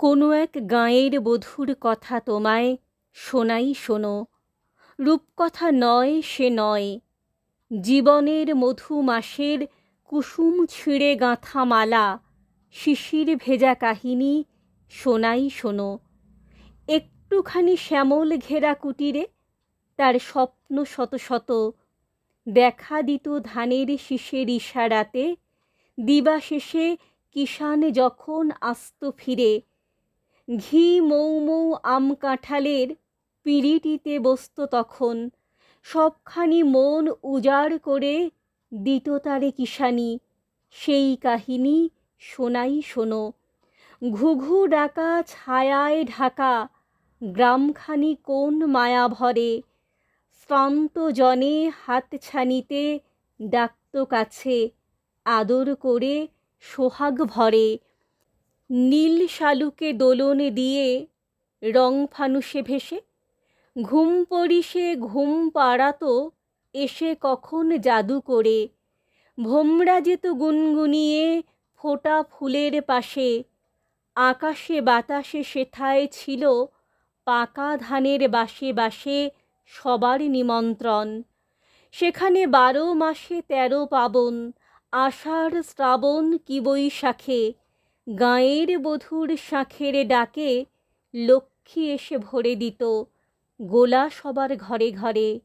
কোনো এক গাঁয়ের বধূর কথা তোমায় শোনাই শোনো, রূপকথা নয় সে নয়। জীবনের মধু মাসের কুসুম ছিঁড়ে গাঁথা মালা, শিশির ভেজা কাহিনী শোনাই শোনো। একটুখানি শ্যামল ঘেরা কুটিরে তার স্বপ্ন শত শত, দেখা দিত ধানের শীষের ইশারাতে, দিবা শেষে কিষান যখন আস্ত ফিরে ঘি মৌ মৌ আম কাঁঠালের পিড়িটিতে বসত তখন। সবখানি মন উজাড় করে দিত তারে কিষানি, সেই কাহিনী শোনাই শোনো। ঘুঘু ডাকা ছায়ায় ঢাকা, গ্রামখানি কোন মায়া ভরে? শ্রান্ত জনে হাতছানিতে ডাকত কাছে, আদর করে সোহাগ ভরে। নীল শালুকে দোলন দিয়ে রং ফানুষে ভেসে। ঘুম পড়িসে ঘুম পাড়াতো, এসে কখন জাদু করে। ভোমরা যেত গুনগুনিয়ে ফোটা ফুলের পাশে। আকাশে বাতাসে সেথায় ছিল পাকা ধানের বাসে বাসে সবার নিমন্ত্রণ। সেখানে বারো মাসে তেরো পাবন, আষাঢ় শ্রাবণ কি বৈশাখে। গাঁয়ের বধূর শাঁখের ডাকে লক্ষ্মী এসে ভরে দিত গোলা সবার ঘরে ঘরে।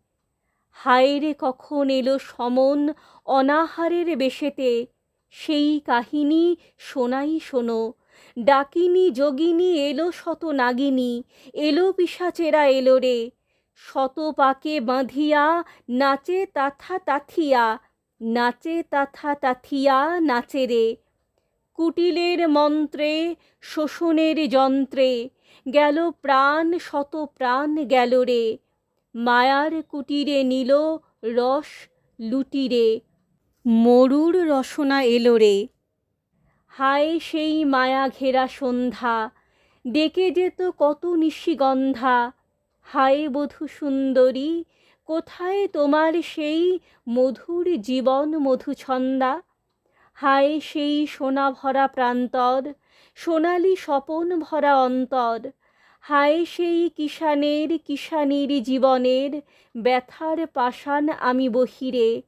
হায়রে কখন এলো সমন অনাহারের বেশেতে, সেই কাহিনী শোনাই শোনো। ডাকিনী, যোগিনী, এলো শত নাগিনী, এলো পিসাচেরা এলো রে। শত পাকে বাঁধিয়া নাচে তাথা তাথিয়া, নাচে তাথা তাথিয়া নাচে রে। কুটিলের মন্ত্রে, শোষণের যন্ত্রে, গেল প্রাণ, শত প্রাণ গেল রে। মায়ার কুটিরে নিল রস লুটিরে, মরুর রসনা এলো রে। হায় সেই মায়া ঘেরা সন্ধ্যা, ডেকে যেত কত নিশিগন্ধা। হায় বধূ সুন্দরী, কোথায় তোমার সেই মধুর জীবন মধুছন্দা? হায় সেই সোনা ভরা প্রান্তর, সোনালি স্বপন ভরা অন্তর। হায় সেই কিষাণের কিষানির জীবনের ব্যথার পাষাণ আমি বহিরে।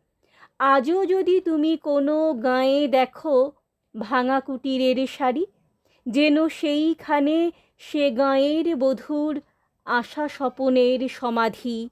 আজও যদি তুমি কোনো গাঁয়ে দেখো ভাঙা কুটিরের শাড়ি, যেন সেইখানে সে গাঁয়ের বধূর আশা স্বপনের সমাধি।